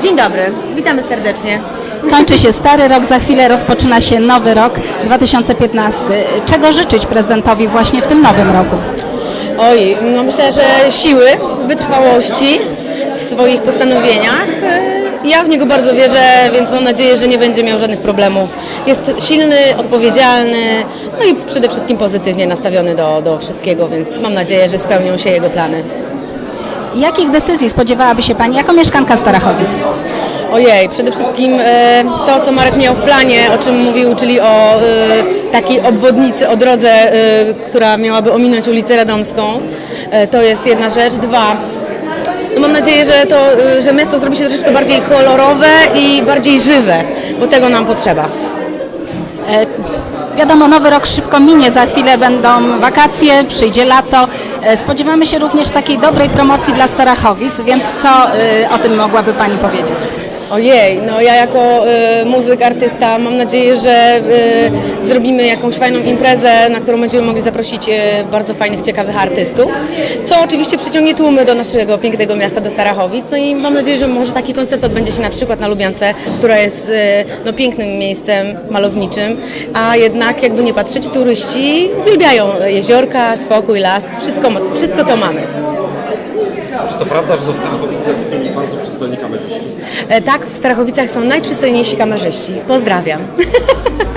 Dzień dobry, witamy serdecznie. Kończy się stary rok, za chwilę rozpoczyna się nowy rok 2015. Czego życzyć prezydentowi właśnie w tym nowym roku? Oj, no myślę, że siły, wytrwałości w swoich postanowieniach. E, Ja w niego bardzo wierzę, więc mam nadzieję, że nie będzie miał żadnych problemów. Jest silny, odpowiedzialny, no i przede wszystkim pozytywnie nastawiony do, do wszystkiego, więc mam nadzieję, że spełnią się jego plany. Jakich decyzji spodziewałaby się Pani jako mieszkanka Starachowic? Ojej, przede wszystkim e, to, co Marek miał w planie, o czym mówił, czyli o e, takiej obwodnicy, o drodze, e, która miałaby ominąć ulicę Radomską. E, to jest jedna rzecz. Dwa, no mam nadzieję, że, to, e, że miasto zrobi się troszeczkę bardziej kolorowe i bardziej żywe, bo tego nam potrzeba. E, Wiadomo, nowy rok szybko minie, za chwilę będą wakacje, przyjdzie lato. E, Spodziewamy się również takiej dobrej promocji dla Starachowic, więc co e, o tym mogłaby Pani powiedzieć? Ojej, no ja jako y, muzyk, artysta mam nadzieję, że y, zrobimy jakąś fajną imprezę, na którą będziemy mogli zaprosić y, bardzo fajnych, ciekawych artystów, co oczywiście przyciągnie tłumy do naszego pięknego miasta, do Starachowic. No i mam nadzieję, że może taki koncert odbędzie się na przykład na Lubiance, która jest y, no, pięknym miejscem malowniczym, a jednak jakby nie patrzeć, turyści uwielbiają jeziorka, spokój, las, wszystko, wszystko to mamy. Czy to prawda, że do Starachowice wpłyli bardzo przystojni kamerzyści? E, tak, w Starachowicach są najprzystojniejsi kamerzyści. Pozdrawiam.